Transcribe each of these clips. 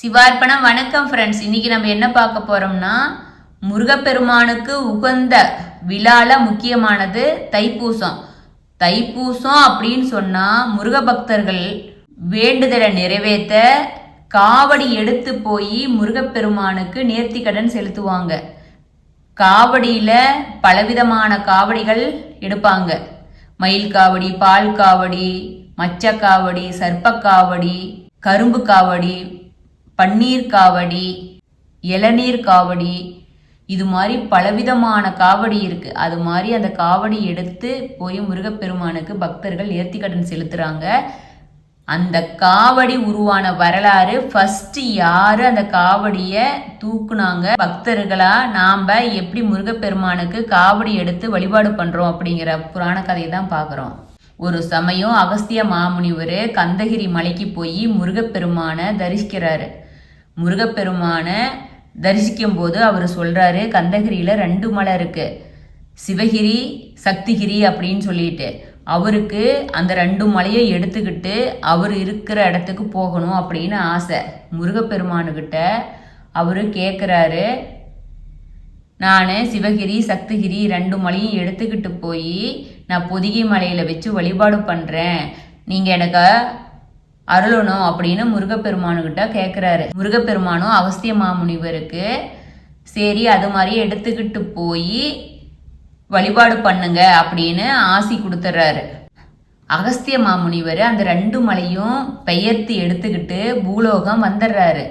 சிவார்ப்பணம். வணக்கம் ஃப்ரெண்ட்ஸ் இன்னைக்கு நம்ம என்ன பார்க்க போறோம்னா முருகப்பெருமானுக்கு உகந்த விழால முக்கியமானது தைப்பூசம். தைப்பூசம் அப்படின்னு சொன்னா முருக பக்தர்கள் வேண்டுதலை நிறைவேற்ற காவடி எடுத்து போய் முருகப்பெருமானுக்கு நேர்த்தி கடன் செலுத்துவாங்க. காவடியில பலவிதமான காவடிகள் எடுப்பாங்க. மயில் காவடி பால் காவடி மச்ச காவடி சர்ப்ப காவடி கரும்பு காவடி பன்னீர் காவடி இளநீர் காவடி இது மாதிரி பலவிதமான காவடி இருக்கு. அது மாதிரி அந்த காவடி எடுத்து போய் முருகப்பெருமானுக்கு பக்தர்கள் நேர்த்திக்கடன் செலுத்துறாங்க. அந்த காவடி உருவான வரலாறு ஃபர்ஸ்ட் யாரு அந்த காவடிய தூக்குனாங்க? பக்தர்களா? நாம எப்படி முருகப்பெருமானுக்கு காவடி எடுத்து வழிபாடு பண்றோம் அப்படிங்கிற புராண கதையை தான் பார்க்குறோம். ஒரு சமயம் அகஸ்திய மாமுனிவர் கந்தகிரி மலைக்கு போய் முருகப்பெருமானை தரிசிக்கிறாரு. முருகப்பெருமானை தரிசிக்கும் போது அவர் சொல்கிறாரு கந்தகிரியில் ரெண்டு மலை இருக்குது சிவகிரி சக்திகிரி அப்படின்னு சொல்லிட்டு. அவருக்கு அந்த ரெண்டு மலையை எடுத்துக்கிட்டு அவர் இருக்கிற இடத்துக்கு போகணும் அப்படின்னு ஆசை. முருகப்பெருமானுக்கிட்ட அவர் கேட்குறாரு நான் சிவகிரி சக்திகிரி ரெண்டு மலையும் எடுத்துக்கிட்டு போய் நான் பொதிகை மலையில் வச்சு வழிபாடு பண்ணுறேன் நீங்கள் எனக்கு அருளணும் அப்படின்னு முருகப்பெருமானுக்கிட்ட கேட்குறாரு முருகப்பெருமானும் அகஸ்திய மாமுனிவருக்கு சரி அது மாதிரி எடுத்துக்கிட்டு போய் வழிபாடு பண்ணுங்க அப்படின்னு ஆசி கொடுத்துட்றாரு அகஸ்திய மாமுனிவர் அந்த ரெண்டு மலையும் பெயர்த்து எடுத்துக்கிட்டு பூலோகம் வந்துடுறாரு.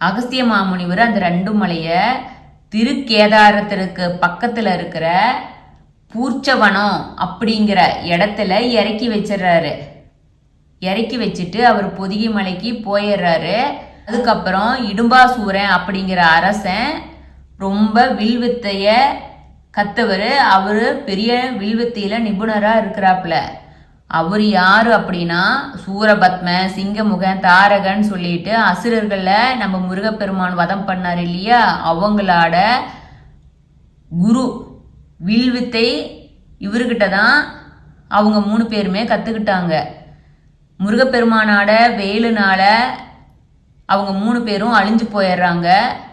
அகஸ்திய மாமுனிவர் அந்த ரெண்டு மலையை திருக்கேதாரத்திற்கு பக்கத்தில் இருக்கிற பூர்ச்சவனம் அப்படிங்கிற இடத்துல இறக்கி வச்சிடுறாரு. இறக்கி வச்சுட்டு அவர் பொதிகை மலைக்கு போயிடுறாரு. அதுக்கப்புறம் இடும்பாசூரன் அப்படிங்கிற அரசன் ரொம்ப வில்வித்தைய கத்தவர். அவர் பெரிய வில்வித்தையில் நிபுணராக இருக்கிறாப்புல. அவர் யார் அப்படின்னா சூரபத்ம சிங்கமுகன் தாரகன் சொல்லிட்டு அசுரர்களில் நம்ம முருகப்பெருமான் வதம் பண்ணார் இல்லையா? அவங்களோட குரு வில்வித்தை இவர்கிட்ட தான் அவங்க மூணு பேருமே கற்றுக்கிட்டாங்க முருகப்பெருமானோட வெயிலுனால அவங்க மூணு பேரும் அழிஞ்சு போயிடுறாங்க.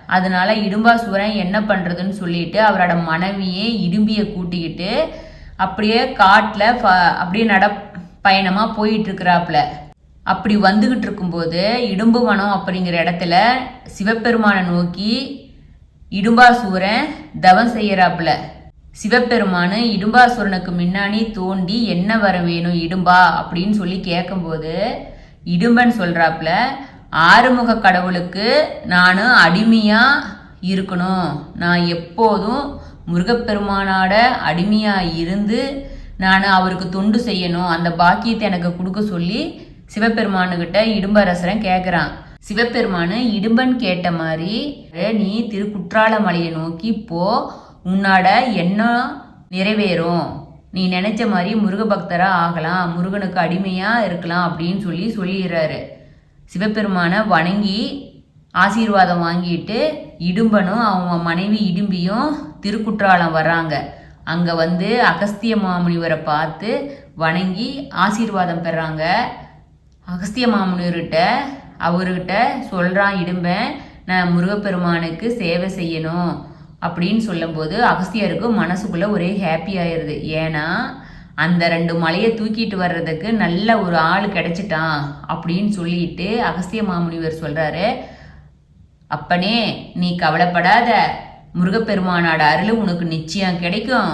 அதனால இடும்பாசூரன் என்ன பண்ணுறதுன்னு சொல்லிட்டு அவரோட மனைவியே இடும்பியை கூட்டிக்கிட்டு அப்படியே காட்டில் அப்படியே நட பயணமாக போயிட்டு இருக்கிறாப்புல அப்படி வந்துகிட்டு இருக்கும்போது இடும்புவனம் அப்படிங்கிற இடத்துல சிவபெருமானை நோக்கி இடும்பாசூரன் தவம் செய்கிறாப்புல சிவபெருமானு இடும்பாசுரனுக்கு முன்னாடி தோண்டி என்ன வர வேணும் இடும்பா அப்படின்னு சொல்லி கேட்கும்போது இடும்பன் சொல்றாப்புல ஆறுமுக கடவுளுக்கு நான் அடிமையா இருக்கணும். நான் எப்போதும் முருகப்பெருமானோட அடிமையா இருந்து நான் அவருக்கு தொண்டு செய்யணும். அந்த பாக்கியத்தை எனக்கு கொடுக்க சொல்லி சிவபெருமானுகிட்ட இடும்பரசரன் கேட்குறான் சிவபெருமானு இடும்பன் கேட்ட மாதிரி நீ திருக்குற்றாலமலையை நோக்கி போ. உன்னோட எண்ணம் நிறைவேறும்? நீ நினைச்ச மாதிரி முருக பக்தராக ஆகலாம் முருகனுக்கு அடிமையாக இருக்கலாம் அப்படின்னு சொல்லி சொல்லிடுறாரு. சிவபெருமானை வணங்கி ஆசீர்வாதம் வாங்கிட்டு இடும்பனும் அவங்க மனைவி இடும்பியும் திருக்குற்றாலம் வர்றாங்க. அங்கே வந்து அகஸ்திய மாமுனிவரை பார்த்து வணங்கி ஆசீர்வாதம் பெறாங்க. அகஸ்திய மாமுனிவர்கிட்ட அவர்கிட்ட சொல்கிறான் இடும்பன் நான் முருகப்பெருமானுக்கு சேவை செய்யணும். அப்படின்னு சொல்லும்போது அகஸ்தியருக்கு மனசுக்குள்ளே ஒரே ஹாப்பி ஆயிடுது ஏன்னா அந்த ரெண்டு மலையை தூக்கிட்டு வர்றதுக்கு நல்ல ஒரு ஆள் கிடைச்சிட்டான் அப்படின்னு சொல்லிட்டு அகஸ்திய மாமுனிவர் சொல்கிறாரு அப்பனே நீ கவலைப்படாத. முருகப்பெருமானோட அருள் உனக்கு நிச்சயம் கிடைக்கும்.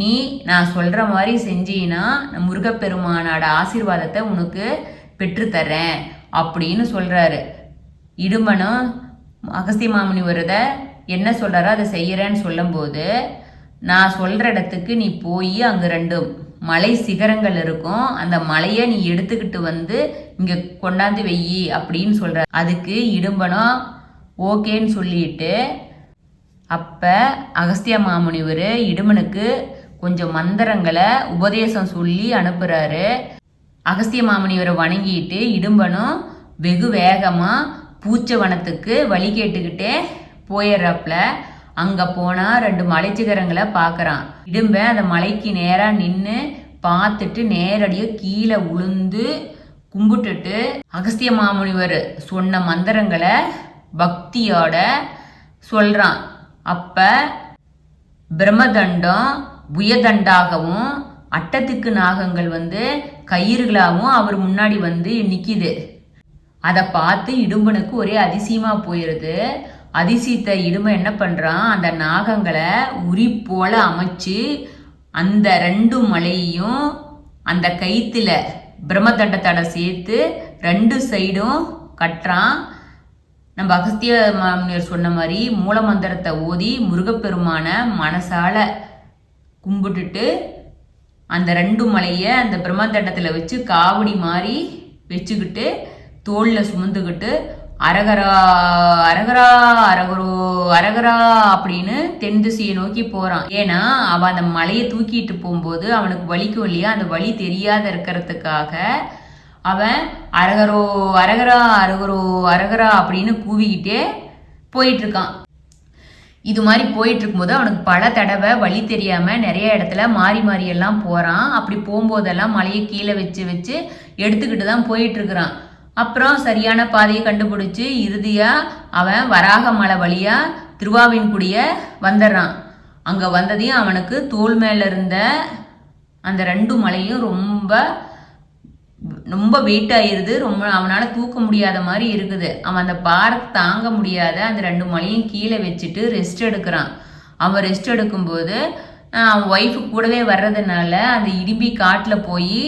நீ நான் சொல்கிற மாதிரி செஞ்சீன்னா முருகப்பெருமானோட ஆசீர்வாதத்தை உனக்கு பெற்றுத்தரேன் அப்படின்னு சொல்கிறாரு இடுமனும் அகஸ்திய மாமுனிவரதை என்ன சொல்கிறாரோ அதை செய்கிறேன்னு சொல்லும்போது நான் சொல்கிற இடத்துக்கு நீ போய் அங்கே ரெண்டு மலை சிகரங்கள் இருக்கும். அந்த மலையை நீ எடுத்துக்கிட்டு வந்து இங்கே கொண்டாந்து வெயி அப்படின்னு சொல்கிற அதுக்கு இடும்பனம் ஓகேன்னு சொல்லிட்டு அப்போ அகஸ்திய மாமுனிவர் இடுமனுக்கு கொஞ்சம் மந்திரங்களை உபதேசம் சொல்லி அனுப்புகிறாரு அகஸ்திய மாமுனிவரை வணங்கிட்டு இடும்பனும் வெகு வேகமாக பூச்சவனத்துக்கு வழி கேட்டுக்கிட்டே போயிடுறப்பல அங்கே போனால் ரெண்டு மலைச்சிகரங்களை பார்க்குறான் இடும்ப அந்த மலைக்கு நேராக நின்று பார்த்துட்டு நேரடியாக கீழே உளுந்து கும்பிட்டுட்டு அகஸ்திய மாமுனிவர் சொன்ன மந்திரங்களை பக்தியோட சொல்கிறான் அப்போ பிரம்மதண்டம் புயதண்டாகவும் அட்டத்துக்கு நாகங்கள் வந்து கயிறுகளாகவும் அவர் முன்னாடி வந்து நிற்கிது அதை பார்த்து இடும்பனுக்கு ஒரே அதிசயமாக போயிடுது அதிசயத்தை இடுமை என்ன பண்ணுறான் அந்த நாகங்களை உரி போல அமைச்சு அந்த ரெண்டு மலையையும் அந்த கயிற்றுல பிரம்மதண்டத்தோட சேர்த்து ரெண்டு சைடும் கட்டுறான். நம்ம அகஸ்திய மாமனியர் சொன்ன மாதிரி மூலமந்திரத்தை ஓதி முருகப்பெருமான மனசால கும்பிட்டுட்டு அந்த ரெண்டு மலையை அந்த பிரம்மதண்டத்தில் வச்சு காவடி மாதிரி வச்சுக்கிட்டு தோளில் சுமந்துக்கிட்டு அரகரா அரகரா அரகரோ அரகரா அப்படின்னு தென் திசையை நோக்கி போறான். ஏன்னா அவன் அந்த மலையை தூக்கிட்டு போகும்போது அவனுக்கு வலிக்கும் இல்லையா? அந்த வலி தெரியாத இருக்கிறதுக்காக அவன் அரகரோ அரகரா அரகரோ அரகரா அப்படின்னு கூவிக்கிட்டே போயிட்டு இருக்கான் இது மாதிரி போயிட்டு இருக்கும்போது அவனுக்கு பல தடவை வழி தெரியாம நிறைய இடத்துல மாறி மாறி எல்லாம் போறான். அப்படி போகும்போதெல்லாம் மலையை கீழே வச்சு வச்சு எடுத்துக்கிட்டு தான் போயிட்டு இருக்கிறான் அப்புறம் சரியான பாதையை கண்டுபிடிச்சு இறுதியாக அவன் வராக மலை வழியாக திருவாவின்குடிய வந்துடுறான் அங்கே வந்ததையும் அவனுக்கு தோல் மேல இருந்த அந்த ரெண்டு மலையும் ரொம்ப ரொம்ப வெயிட் ஆயிடுது ரொம்ப அவனால் தூக்க முடியாத மாதிரி இருக்குது. அவன் அந்த பாரத்தை தாங்க முடியாத அந்த ரெண்டு மலையும் கீழே வச்சுட்டு ரெஸ்ட் எடுக்கிறான். அவன் ரெஸ்ட் எடுக்கும்போது அவன் ஒய்ஃபு கூடவே வர்றதுனால அந்த இடிம்பி காட்டில் போய்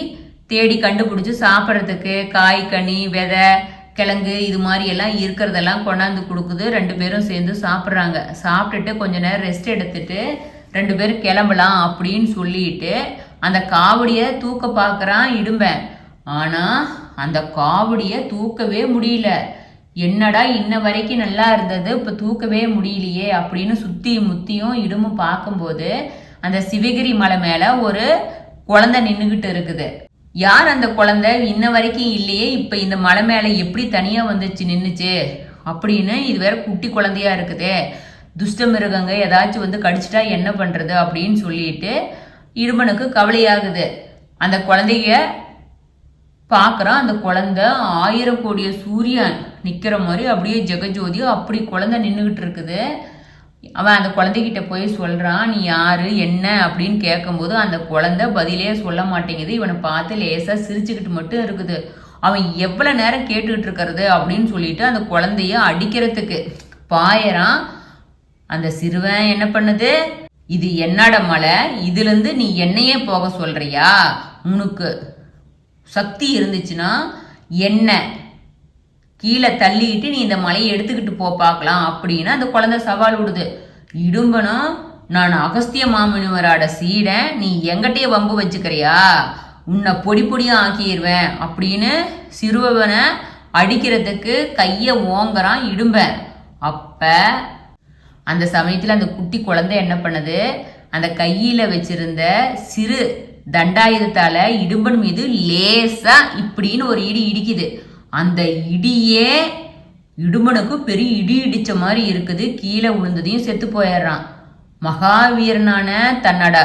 தேடி கண்டுபிடிச்சி சாப்பிட்றதுக்கு காய் கனி விதை கிழங்கு இது மாதிரி எல்லாம் இருக்கிறதெல்லாம் கொண்டாந்து கொடுக்குது. ரெண்டு பேரும் சேர்ந்து சாப்பிட்றாங்க. சாப்பிட்டுட்டு கொஞ்ச நேரம் ரெஸ்ட் எடுத்துட்டு ரெண்டு பேரும் கிளம்பலாம் அப்படின்னு சொல்லிட்டு அந்த காவடியை தூக்க பார்க்குறான் இடும்பன் ஆனால் அந்த காவடியை தூக்கவே முடியல. என்னடா இன்ன வரைக்கும் நல்லா இருந்தது இப்போ தூக்கவே முடியலையே அப்படின்னு சுத்தி முத்தியும் இடும்பும் பார்க்கும்போது அந்த சிவகிரி மலை மேலே ஒரு குழந்தை நின்றுக்கிட்டு இருக்குது. யார் அந்த குழந்தை? இன்ன வரைக்கும் இல்லையே இப்போ இந்த மலை மேலே எப்படி தனியாக வந்துச்சு நின்றுச்சு அப்படின்னு இது வேற குட்டி குழந்தையா இருக்குதே. துஷ்ட மிருகங்க ஏதாச்சும் வந்து கடிச்சிட்டா என்ன பண்ணுறது அப்படின்னு சொல்லிட்டு இடுமனுக்கு கவலையாகுது. அந்த குழந்தைய பார்க்குறான் அந்த குழந்தை ஆயிரம் கோடிய சூரியன் நிற்கிற மாதிரி அப்படியே ஜெகஜோதி அப்படி குழந்தை நின்றுக்கிட்டு இருக்குது. அவன் அந்த குழந்தைகிட்ட போய் சொல்கிறான் நீ யார்? என்ன? அப்படின்னு கேட்கும்போது அந்த குழந்தை பதிலே சொல்ல மாட்டேங்குது. இவனை பார்த்து லேசாக சிரிச்சுக்கிட்டு மட்டும் இருக்குது. அவன் எவ்வளோ நேரம் கேட்டுக்கிட்டு இருக்கிறது அப்படின்னு சொல்லிட்டு அந்த குழந்தைய அடிக்கிறதுக்கு. பாயறான். அந்த சிறுவன் என்ன பண்ணுது? இது என்னோட மலை? இதுலேருந்து நீ என்னையே போக சொல்கிறியா உனக்கு சக்தி இருந்துச்சுன்னா என்ன? கீழே தள்ளிட்டு நீ இந்த மலையை எடுத்துக்கிட்டு போ பார்க்கலாம் அப்படின்னு அந்த குழந்தை சவால் விடுது. இடும்பனும் நான் அகஸ்திய மாமுனிவரோட சீடன் நீ எங்கிட்டயே வம்பு வச்சுக்கிறியா? உன்னை பொடி பொடியும் ஆக்கிடுவேன் அப்படின்னு சிறுவனை அடிக்கிறதுக்கு கையை ஓங்குறான் இடும்பன் அப்ப அந்த சமயத்தில் அந்த குட்டி குழந்தை என்ன பண்ணுது? அந்த கையில வச்சிருந்த சிறு தண்டாயுதத்தால இடும்பன் மீது லேசா இப்படின்னு ஒரு இடி இடிக்குது. அந்த இடியே இடுமனுக்கு பெரிய இடி இடித்த மாதிரி இருக்குது. கீழே விழுந்ததையும் செத்து போயிடுறான். மகாவீரனான தன்னோட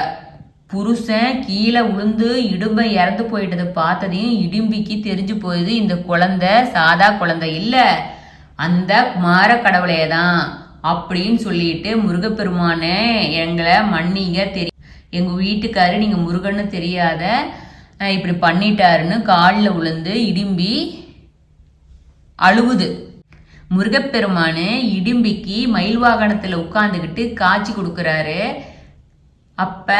புருஷன் கீழே விழுந்து இடும்பை இறந்து போயிட்டதை பார்த்ததையும் இடும்பிக்கு தெரிஞ்சு போயிது இந்த குழந்தை சாதா குழந்தை இல்லை. அந்த குமார கடவுளே தான் அப்படின்னு சொல்லிட்டு முருகப்பெருமானே எங்களை மன்னிங்க தெரியும் எங்கள் வீட்டுக்காரு நீங்கள் முருகன்னு தெரியாத இப்படி பண்ணிட்டாருன்னு காலில் விழுந்து இடும்பி அழுவுது. முருகப்பெருமானு இடும்பிக்கு மயில் வாகனத்தில் உட்காந்துக்கிட்டு காட்சி கொடுக்குறாரு. அப்ப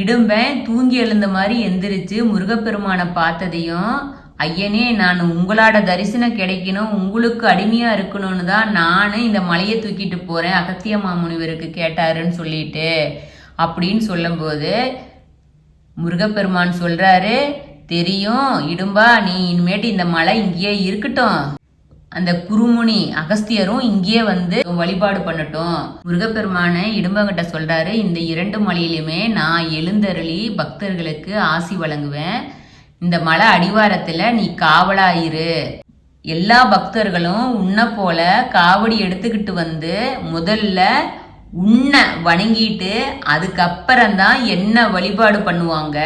இடும்பன் தூங்கி எழுந்த மாதிரி எந்திரிச்சு முருகப்பெருமானை பார்த்ததையும் ஐயனே நான் உங்களோட தரிசனம் கிடைக்கணும் உங்களுக்கு அடிமையா இருக்கணும்னு தான் நான் இந்த மலையை தூக்கிட்டு போறேன் அகத்திய மாமுனிவருக்கு கேட்டாருன்னு சொல்லிட்டு அப்படின்னு சொல்லும்போது முருகப்பெருமான் சொல்றாரு தெரியும் இடும்பா நீ இனிமேட்டு இந்த மலை இங்கேயே இருக்கட்டும். அந்த குருமுனி அகஸ்தியரும் இங்கேயே வந்து வழிபாடு பண்ணட்டும். முருகப்பெருமான இடும்பங்கிட்ட சொல்றாரு இந்த இரண்டு மலையிலுமே நான் எழுந்தருளி பக்தர்களுக்கு ஆசி வழங்குவேன். இந்த மலை அடிவாரத்துல நீ காவலாயிரு எல்லா பக்தர்களும் உன்னை போல காவடி எடுத்துக்கிட்டு வந்து முதல்ல உன்னை வணங்கிட்டு அதுக்கப்புறம்தான் என்ன வழிபாடு பண்ணுவாங்க.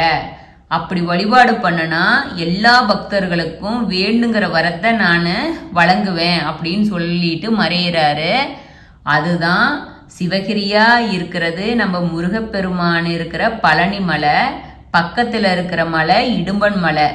அப்படி வழிபாடு பண்ணனா எல்லா பக்தர்களுக்கும் வேண்டுங்கிற வரத்தை நான் வழங்குவேன் அப்படின்னு சொல்லிட்டு மறையிறாரு. அதுதான் சிவகிரியா இருக்கிறது நம்ம முருகப்பெருமான் இருக்கிற பழனி மலை பக்கத்தில் இருக்கிற மலை இடும்பன் மலை.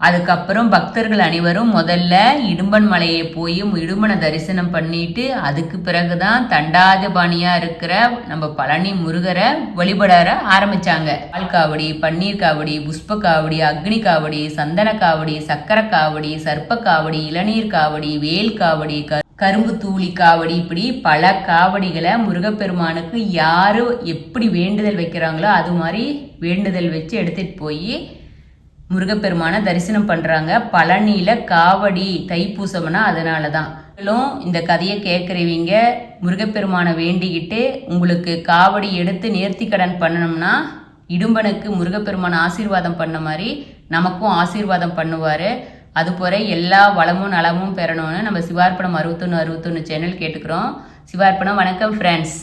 அதுக்கப்புறம் பக்தர்கள் அனைவரும் முதல்ல இடும்பன் மலையை போய் இடும்பனை தரிசனம் பண்ணிட்டு அதுக்கு பிறகுதான் தண்டாதிபாணியா இருக்கிற நம்ம பழனி முருகரை வழிபட ஆரம்பிச்சாங்க. பால் காவடி பன்னீர் காவடி புஷ்ப காவடி அக்னி காவடி சந்தன காவடி சக்கர காவடி சர்ப்ப காவடி இளநீர் காவடி வேல் காவடி கரும்பு தூளி காவடி இப்படி பல காவடிகளை முருகப்பெருமானுக்கு யாரு எப்படி வேண்டுதல் வைக்கிறாங்களோ அது மாதிரி வேண்டுதல் வச்சு எடுத்துட்டு போய் முருகப்பெருமான தரிசனம் பண்ணுறாங்க பழனியில் காவடி தைப்பூசம்னா அதனால தான் இந்த கதையை கேட்குறவங்க முருகப்பெருமானை வேண்டிக்கிட்டு உங்களுக்கு காவடி எடுத்து நேர்த்தி கடன் பண்ணணும்னா இடும்பனுக்கு முருகப்பெருமான ஆசீர்வாதம் பண்ண மாதிரி நமக்கும் ஆசீர்வாதம் பண்ணுவார். அதுபோல் எல்லா வளமும் நலமும் பெறணும்னு நம்ம சிவார்ப்பணம் அறுபத்தொன்று அறுபத்தொன்று சேனல் கேட்டுக்கிறோம். சிவார்ப்பணம் வணக்கம் ஃப்ரெண்ட்ஸ்